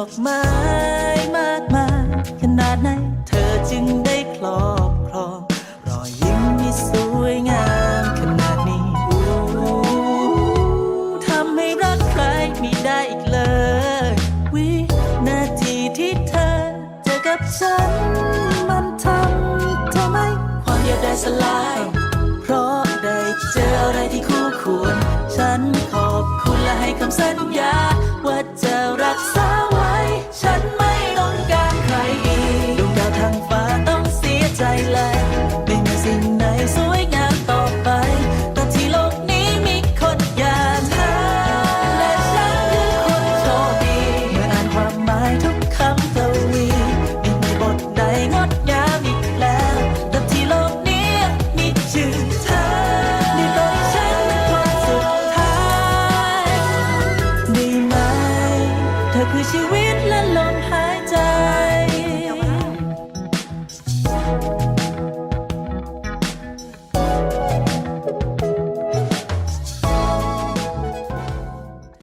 อกไม้มากมาย ขนาดไหนเธอจึงได้ครอบครอง รอยยิ้มที่สวยงามขนาดนี้ทำให้รักใครไม่ได้อีกเลย วินาทีที่เธอเจอกับฉัน มันทำทำไม่ความอยากได้สลาย ธอคือชีวิตและลมหายใจ